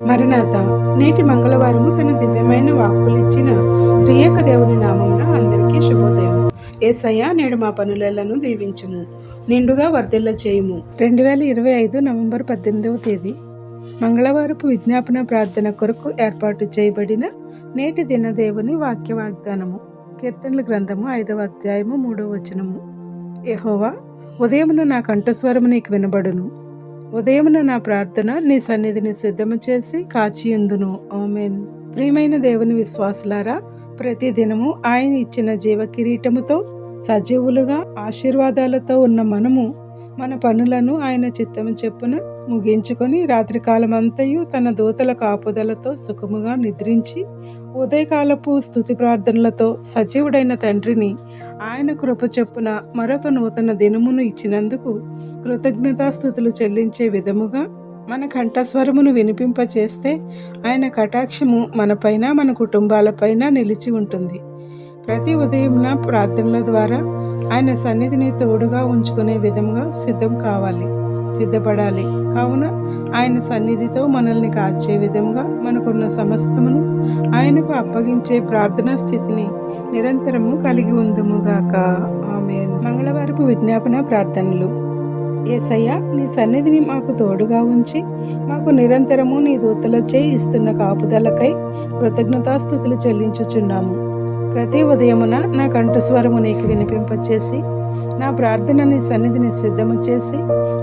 మరణాత నేటి మంగళవారము తన దివ్యమైన వాక్కులిచ్చిన త్రియేక దేవుని నామమున అందరికీ శుభోదయం. ఏసయ్య నేడు మా పనులను దీవించుము నిండుగా వర్ధిల్ల చేయుము రెండు వేల ఇరవై ఐదు నవంబర్ పద్దెనిమిదవ తేదీ మంగళవారపు విజ్ఞాపన ప్రార్థన కొరకు ఏర్పాటు చేయబడిన నేటి దిన దేవుని వాక్య వాగ్దానము కీర్తనల గ్రంథము ఐదవ అధ్యాయము మూడవ వచనము. యహోవా ఉదయమున నా కంఠస్వరము నీకు వినబడును. ఉదయమున నా ప్రార్థన నీ సన్నిధిని సిద్ధము చేసి కాచియుందును ఆమెన్. ప్రియమైన దేవుని విశ్వాసులారా ప్రతి దినము ఆయన ఇచ్చిన జీవ కిరీటముతో సజీవులుగా ఆశీర్వాదాలతో ఉన్న మనము మన పనులను ఆయన చిత్తము చెప్పున ముగించుకొని రాత్రికాలం అంతయు తన దూతల కాపుదలతో సుఖముగా నిద్రించి ఉదయకాలపు స్థుతి ప్రార్థనలతో సజీవుడైన తండ్రిని ఆయన కృప చొప్పున మరొక నూతన దినమును ఇచ్చినందుకు కృతజ్ఞతాస్థుతులు చెల్లించే విధముగా మన కంఠస్వరమును వినిపింపచేస్తే ఆయన కటాక్షము మనపైన మన కుటుంబాలపైన నిలిచి ఉంటుంది. ప్రతి ఉదయంన ప్రార్థనల ద్వారా ఆయన సన్నిధిని తోడుగా ఉంచుకునే విధంగా సిద్ధం కావాలి సిద్ధపడాలి. కావున ఆయన సన్నిధితో మనల్ని కాచే విధంగా మనకున్న సమస్తమును ఆయనకు అప్పగించే ప్రార్థనా స్థితిని నిరంతరము కలిగి ఉందముగాక ఆమె మంగళవారపు విజ్ఞాపన ప్రార్థనలు. ఏసయ్య నీ సన్నిధిని మాకు తోడుగా ఉంచి మాకు నిరంతరము నీ దూతలచే ఇస్తున్న కాపుదలకై కృతజ్ఞతాస్థుతులు చెల్లించుచున్నాము. ప్రతి ఉదయమున నా కంఠస్వరము నీకు వినిపింపచేసి నా ప్రార్థన నీ సన్నిధిని సిద్ధము చేసి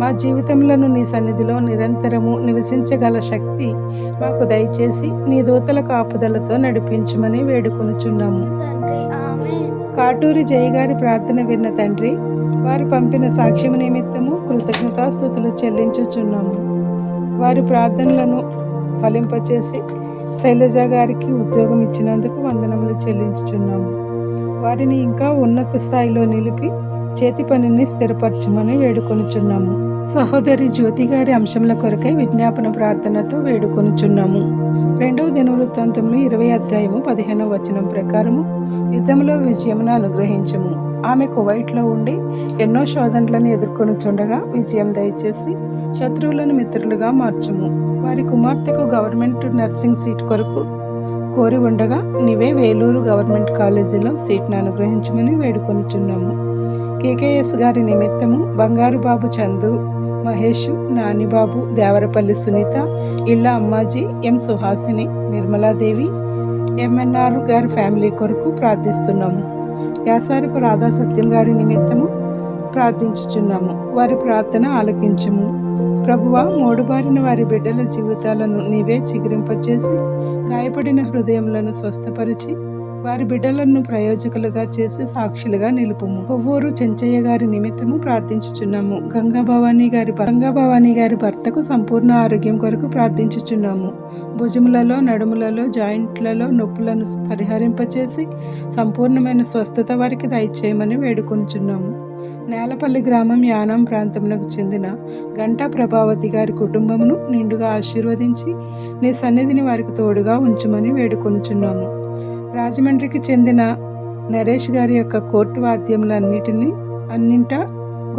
మా జీవితములను నీ సన్నిధిలో నిరంతరము నివసించగల శక్తి మాకు దయచేసి నీ దూతల కాపుదలతో నడిపించమని వేడుకొనుచున్నాము. కాటూరి జయగారి ప్రార్థన విన్న తండ్రి వారు పంపిన సాక్ష్యము నిమిత్తము కృతజ్ఞతాస్థుతులు చెల్లించుచున్నాము. వారి ప్రార్థనలను ఫలింపచేసి శైలజ గారికి ఉద్యోగం ఇచ్చినందుకు వందనములు చెల్లించుచున్నాము. వారిని ఇంకా ఉన్నత స్థాయిలో నిలిపి చేతి పనిని స్థిరపరచమని వేడుకొనుచున్నాము. సహోదరి జ్యోతి గారి అంశముల కొరకై విజ్ఞాపన ప్రార్థనతో వేడుకొనుచున్నాము. రెండవ దినవృత్తాంతంలో ఇరవై అధ్యాయము పదిహేనవ వచనం ప్రకారము యుద్ధంలో విజయమును అనుగ్రహించము. ఆమె కువైట్లో ఉండి ఎన్నో శోధనలను ఎదుర్కొనుచుండగా విజయం దయచేసి శత్రువులను మిత్రులుగా మార్చుము. వారి కుమార్తెకు గవర్నమెంట్ నర్సింగ్ సీట్ కొరకు కోరి ఉండగా నీవే వేలూరు గవర్నమెంట్ కాలేజీలో సీట్ను అనుగ్రహించమని వేడుకొనిచున్నాము. కేకేఎస్ గారి నిమిత్తము బంగారు బాబు చందు మహేష్ నానిబాబు దేవరపల్లి సునీత ఇళ్ళ అమ్మాజీ ఎం సుహాసిని నిర్మలాదేవి ఎంఎన్ఆర్ గారి ఫ్యామిలీ కొరకు ప్రార్థిస్తున్నాము. యాసారిపు రాధా సత్యం గారి నిమిత్తము ప్రార్థించుచున్నాము. వారి ప్రార్థన ఆలకించుము. ప్రభువ మూడుబారిన వారి బిడ్డల జీవితాలను నీవే చిగురింపచేసి గాయపడిన హృదయములను స్వస్థపరిచి వారి బిడ్డలను ప్రయోజకులుగా చేసి సాక్షులుగా నిలుపుము. కొవ్వూరు చెంచయ్య గారి నిమిత్తము ప్రార్థించుచున్నాము. గంగా భవానీ గారి గంగా భవానీ గారి భర్తకు సంపూర్ణ ఆరోగ్యం కొరకు ప్రార్థించుచున్నాము. భుజములలో నడుములలో జాయింట్లలో నొప్పులను పరిహరింపచేసి సంపూర్ణమైన స్వస్థత వారికి దయచేయమని వేడుకొనుచున్నాము. నేలపల్లి గ్రామం యానం ప్రాంతమునకు చెందిన గంటా ప్రభావతి గారి కుటుంబమును నిండుగా ఆశీర్వదించి నీ సన్నిధిని వారికి తోడుగా ఉంచుమని వేడుకొనుచున్నాము. రాజమండ్రికి చెందిన నరేష్ గారి యొక్క కోర్టు వాద్యములన్నిటినీ అన్నింట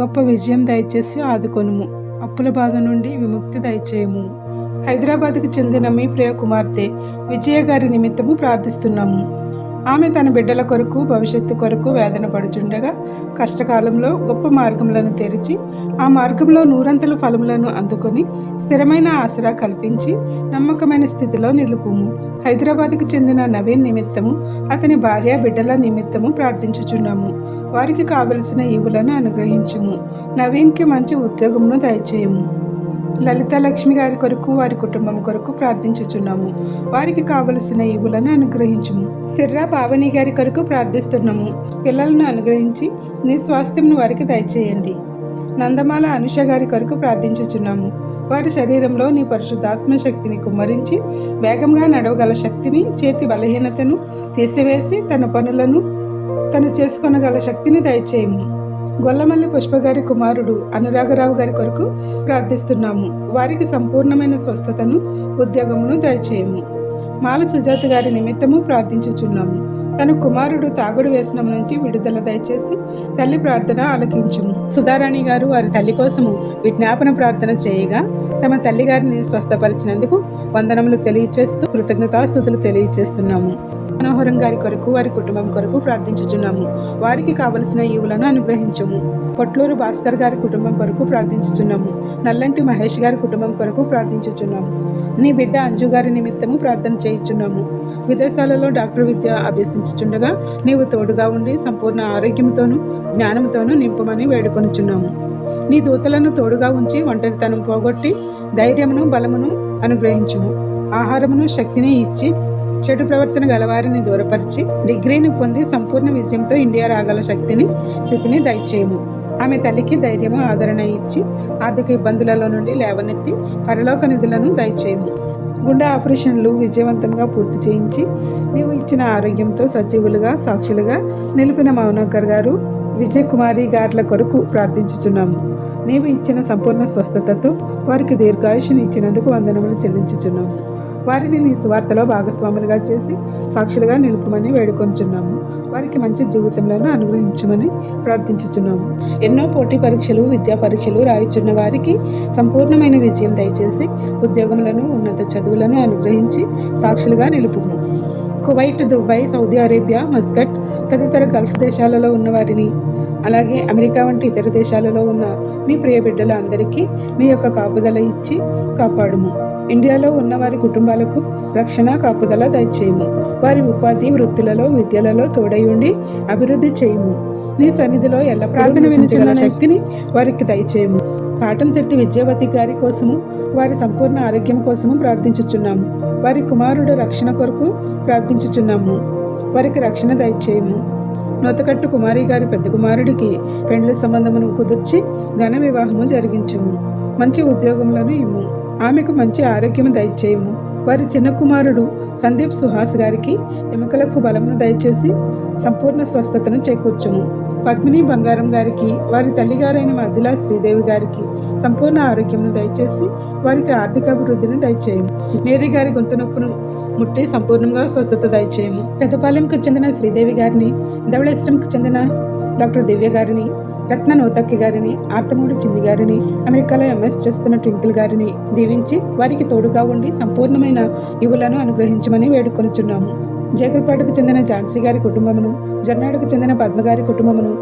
గొప్ప విజయం దయచేసి ఆదుకొనుము. అప్పుల బాధ నుండి విముక్తి దయచేయము. హైదరాబాద్కు చెందిన మీ ప్రియ కుమార్తె విజయ గారి నిమిత్తము ప్రార్థిస్తున్నాము. ఆమె తన బిడ్డల కొరకు భవిష్యత్తు కొరకు వేదన పడుచుండగా కష్టకాలంలో గొప్ప మార్గములను తెరిచి ఆ మార్గంలో నూరంతల ఫలములను అందుకొని స్థిరమైన ఆసరా కల్పించి నమ్మకమైన స్థితిలో నిలుపుము. హైదరాబాద్కు చెందిన నవీన్ నిమిత్తము అతని భార్య బిడ్డల నిమిత్తము ప్రార్థించుచున్నాము. వారికి కావలసిన ఈవులను అనుగ్రహించుము. నవీన్కి మంచి ఉద్యోగమును దయచేయము. లలిత లక్ష్మి గారి కొరకు వారి కుటుంబం కొరకు ప్రార్థించుచున్నాము. వారికి కావలసిన ఈవులను అనుగ్రహించుము. సిర్రా పావని గారి కొరకు ప్రార్థిస్తున్నాము. పిల్లలను అనుగ్రహించి నీ స్వాస్థ్యంను వారికి దయచేయండి. నందమాల అనుష గారి కొరకు ప్రార్థించుచున్నాము. వారి శరీరంలో నీ పరిశుద్ధాత్మ శక్తిని కుమ్మరించి వేగంగా నడవగల శక్తిని చేతి బలహీనతను తీసివేసి తన పనులను తను చేసుకొనగల శక్తిని దయచేయము. గొల్లమల్లి పుష్పగారి కుమారుడు అనురాగరావు గారి కొరకు ప్రార్థిస్తున్నాము. వారికి సంపూర్ణమైన స్వస్థతను ఉద్యోగమును దయచేయము. మాల సుజాత గారి నిమిత్తము ప్రార్థించుచున్నాము. తన కుమారుడు తాగుడు వేసిన నుంచి విడుదల దయచేసి తల్లి ప్రార్థన ఆలకించుము. సుధారాణి గారు వారి తల్లి కోసము విజ్ఞాపన ప్రార్థన చేయగా తమ తల్లి గారిని స్వస్థపరిచినందుకు వందనములు తెలియచేస్తూ కృతజ్ఞతాస్థుతులు తెలియచేస్తున్నాము. మనోహరం గారి కొరకు వారి కుటుంబం కొరకు ప్రార్థించుచున్నాము. వారికి కావలసిన ఈవులను అనుగ్రహించము. పొట్లూరు భాస్కర్ గారి కుటుంబం కొరకు ప్రార్థించుచున్నాము. నల్లంటి మహేష్ గారి కుటుంబం కొరకు ప్రార్థించుచున్నాము. నీ బిడ్డ అంజు గారి నిమిత్తము ప్రార్థన చేయుచున్నాము. విదేశాలలో డాక్టర్ విద్య అభ్యసించుచుండగా నీవు తోడుగా ఉండి సంపూర్ణ ఆరోగ్యంతోనూ జ్ఞానంతోనూ నింపమని వేడుకొనుచున్నాము. నీ దూతలను తోడుగా ఉంచి ఒంటరితనం పోగొట్టి ధైర్యమును బలమును అనుగ్రహించుము. ఆహారమును శక్తిని ఇచ్చి చెడు ప్రవర్తన గలవారిని దూరపరిచి డిగ్రీని పొంది సంపూర్ణ విజయంతో ఇండియా రాగల శక్తిని స్థితిని దయచేయము. ఆమె తల్లికి ధైర్యము ఆదరణ ఇచ్చి ఆర్థిక ఇబ్బందులలో నుండి లేవనెత్తి పరలోక నిధులను దయచేయము. గుండె ఆపరేషన్లు విజయవంతంగా పూర్తి చేయించి నీవు ఇచ్చిన ఆరోగ్యంతో సజీవులుగా సాక్షులుగా నిలిపిన మౌనకర్ గారు విజయ్ కుమారి గార్ల కొరకు ప్రార్థించుచున్నాము. నీవు ఇచ్చిన సంపూర్ణ స్వస్థతతో వారికి దీర్ఘాయుషుని ఇచ్చినందుకు వందనములు చెల్లించుచున్నాము. వారిని నీ స్వార్థలో భాగస్వాములుగా చేసి సాక్షులుగా నిలుపమని వేడుకొంచున్నాము. వారికి మంచి జీవితంలో అనుగ్రహించమని ప్రార్థించుచున్నాము. ఎన్నో పోటీ పరీక్షలు విద్యా పరీక్షలు రాయిచున్న వారికి సంపూర్ణమైన విజయం దయచేసి ఉద్యోగములను ఉన్నత చదువులను అనుగ్రహించి సాక్షులుగా నిలుపుము. Kuwait Dubai Saudi Arabia Muscat తదితర గల్ఫ్ దేశాలలో ఉన్నవారిని అలాగే అమెరికా వంటి ఇతర దేశాలలో ఉన్న మీ ప్రియ బిడ్డల అందరికీ మీ యొక్క కాపుదల ఇచ్చి కాపాడుము. ఇండియాలో ఉన్న వారి కుటుంబాలకు రక్షణ కాపుదల దయచేయము. వారి ఉపాధి వృత్తులలో విద్యలలో తోడై ఉండి అభివృద్ధి చేయము. నీ సన్నిధిలో ఎల్ల ప్రార్థన వినిచగల శక్తిని వారికి దయచేయము. పాటం శెట్టి విద్యావతి గారి కోసము వారి సంపూర్ణ ఆరోగ్యం కోసము ప్రార్థించుచున్నాము. వారి కుమారుడు రక్షణ కొరకు ప్రార్థించుచున్నాము. వారికి రక్షణ దయచేయము. నొతకట్టు కుమారి గారి పెద్ద కుమారుడికి పెండ్లి సంబంధమును కుదుర్చి ఘన వివాహము జరిగించుము. మంచి ఉద్యోగములను ఇమ్ము. ఆమెకు మంచి ఆరోగ్యము దయచేయము. వారి చిన్న కుమారుడు సందీప్ సుహాస్ గారికి ఎముకలకు బలమును దయచేసి సంపూర్ణ స్వస్థతను చేకూర్చుము. పద్మిని బంగారం గారికి వారి తల్లిగారైన మధ్యలా శ్రీదేవి గారికి సంపూర్ణ ఆరోగ్యమును దయచేసి వారికి ఆర్థిక అభివృద్ధిని దయచేయము. మేరీ గారి గొంతు నొప్పును ముట్టి సంపూర్ణంగా స్వస్థత దయచేయము. పెద్దపాలెంకు చెందిన శ్రీదేవి గారిని ధవళేశ్వరంకు చెందిన డాక్టర్ దివ్య గారిని రత్న నోతక్కి గారిని ఆర్తమూడి చిన్ని గారిని అమెరికాలో ఎంఎస్ చేస్తున్న ట్వింకిల్ గారిని దీవించి వారికి తోడుగా ఉండి సంపూర్ణమైన ఇవులను అనుగ్రహించమని వేడుకొనుచున్నాము. జేగులపాటుకు చెందిన ఝాన్సీ గారి కుటుంబమును జర్నాడుకు చెందిన పద్మగారి కుటుంబమును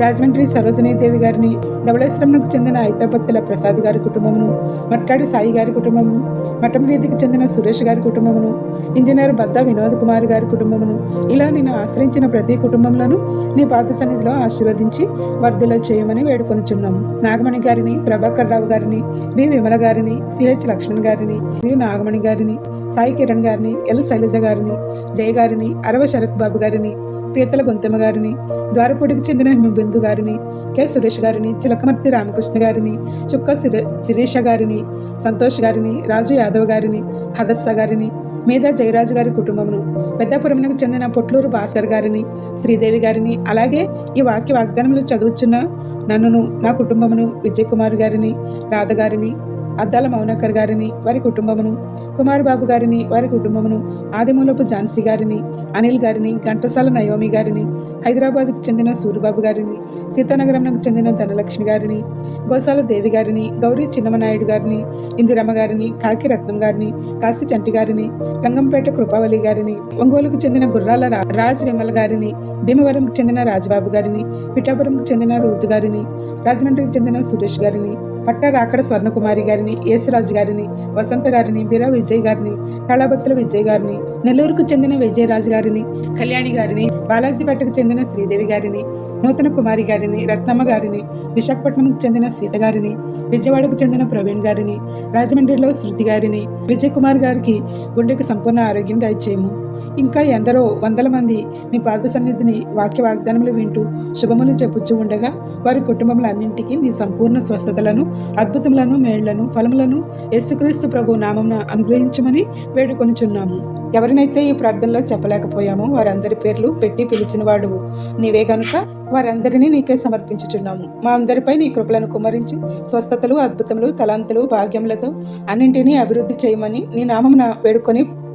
రాజమండ్రి సరోజనీదేవి గారిని ధవళేశ్వరంకు చెందిన ఐతాపత్తుల ప్రసాద్ గారి కుటుంబమును మట్టాడి సాయి గారి కుటుంబమును మఠం వీధికి చెందిన సురేష్ గారి కుటుంబమును ఇంజనీర్ బద్దా వినోద్ కుమార్ గారి కుటుంబమును ఇలా నేను ఆశ్రయించిన ప్రతి కుటుంబంలోనూ నీ పాత సన్నిధిలో ఆశీర్వదించి వర్ధుల చేయమని వేడుకొనుచున్నాము. నాగమణి గారిని ప్రభాకర్ రావు గారిని బి విమల గారిని సిహెచ్ లక్ష్మణ్ గారిని వి నాగమణి గారిని సాయి కిరణ్ గారిని ఎల్ శైలజ గారిని జయ గారిని అరవ శరత్ బాబు గారిని పీతల గుంతమ్మ గారిని ద్వారపూడికి చెందిన హిమబిందు గారిని కె. సురేష్ గారిని చిలకమర్తి రామకృష్ణ గారిని చుక్క శిర శిరీష గారిని సంతోష్ గారిని రాజు యాదవ్ గారిని హదస్స గారిని మేధా జయరాజు గారి కుటుంబమును పెద్దాపురంకు చెందిన పొట్లూరు భాస్కర్ గారిని శ్రీదేవి గారిని అలాగే ఈ వాక్య వాగ్దానములు చదువుచున్న నన్నును నా కుటుంబమును విజయ్ కుమార్ గారిని రాధ గారిని అద్దాల మౌనకర్ గారిని వారి కుటుంబమును కుమార్ బాబు గారిని వారి కుటుంబమును ఆదిమూలపు ఝాన్సీ గారిని అనిల్ గారిని ఘంటసాల నయోమి గారిని హైదరాబాద్కు చెందిన సూరిబాబు గారిని సీతానగరంకు చెందిన ధనలక్ష్మి గారిని గోసాల దేవి గారిని గౌరీ చిన్నమనాయుడు గారిని ఇందిరమ్మ గారిని కాకి రత్నం గారిని కాశీ చంటి గారిని రంగంపేట కృపావళి గారిని ఒంగోలుకు చెందిన గుర్రాల రా- రాజ్ విమల్ గారిని భీమవరంకు చెందిన రాజబాబు గారిని పిఠాపురంకు చెందిన రూతు గారిని రాజమండ్రికి చెందిన సురేష్ గారిని పట్ట రాకడ స్వర్ణకుమారి గారిని యేసురాజు గారిని వసంత గారిని బిరా విజయ్ గారిని తళబత్తుల విజయ్ గారిని నెల్లూరుకు చెందిన విజయరాజు గారిని కళ్యాణి గారిని బాలాజీపేటకు చెందిన శ్రీదేవి గారిని నూతన కుమారి గారిని రత్నమ్మ గారిని విశాఖపట్నంకు చెందిన సీత గారిని విజయవాడకు చెందిన ప్రవీణ్ గారిని రాజమండ్రిలో శృతి గారిని విజయ్ కుమార్ గారికి గుండెకు సంపూర్ణ ఆరోగ్యం దయచేయము. ఇంకా ఎందరో వందల మంది మీ పాద సన్నిధిని వాక్య వాగ్దానములు వింటూ శుభములు చెప్పుచూ ఉండగా వారి కుటుంబములన్నింటికీ మీ సంపూర్ణ స్వస్థతలను అద్భుతములను మేళ్ళను ఫలములను యేసుక్రీస్తు ప్రభు నామంన అనుగ్రహించమని వేడుకొనుచున్నాము. ఎవరినైతే ఈ ప్రార్థనలో చెప్పలేకపోయామో వారందరి పేర్లు పెట్టి పిలిచిన వాడు నీవే గనుక వారందరినీ నీకే సమర్పించుచున్నాము. మా అందరిపై నీ కృపలను కుమరించి స్వస్థతలు అద్భుతములు తలాంతులు భాగ్యములతో అన్నింటినీ అభివృద్ధి చేయమని నీ నామమున వేడుకొని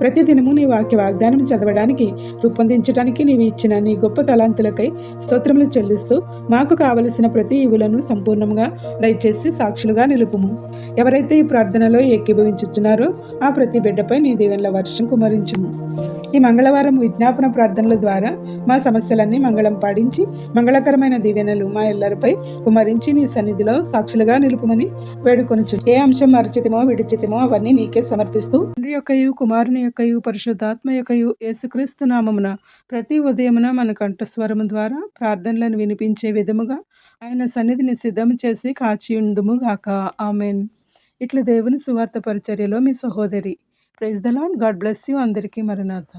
ప్రతి దినము నీ వాక్య వాగ్దానం చదవడానికి రూపొందించడానికి నీవు ఇచ్చిన నీ గొప్ప తలాంతులకై స్తోత్రములు చెల్లిస్తూ మాకు కావలసిన ప్రతి ఇవులను సంపూర్ణంగా దయచేసి సాక్షులుగా నిలుపుము. ఎవరైతే ఈ ప్రార్థనలో ఏకీభవించుచున్నారో ఆ ప్రతి బిడ్డపై నీ దీవెనల వర్షం కుమరించుము ఈ మంగళవారం విజ్ఞాపన ప్రార్థనల ద్వారా మా సమస్యలన్నీ మంగళం పాడించి మంగళకరమైన దీవెనలు మా ఎల్లరిపై కుమరించి నీ సన్నిధిలో సాక్షులుగా నిలుపుమని వేడుకొనుచు. ఏ అంశం మరచితమో విడిచితమో అవన్నీ నీకే సమర్పిస్తూ. తండ్రి కుమార్ వారిని యొక్కయు పరిశుద్ధాత్మ యొక్కయు యేసుక్రీస్తు నామమున ప్రతి ఉదయమున మన కంఠస్వరము ద్వారా ప్రార్థనలను వినిపించే విధముగా ఆయన సన్నిధిని సిద్ధం చేసి కాచియుందుముగాక ఆమెన్. ఇట్లు దేవుని సువార్త పరిచర్యలో మీ సహోదరి. Praise the Lord God bless you. అందరికీ మరణాథ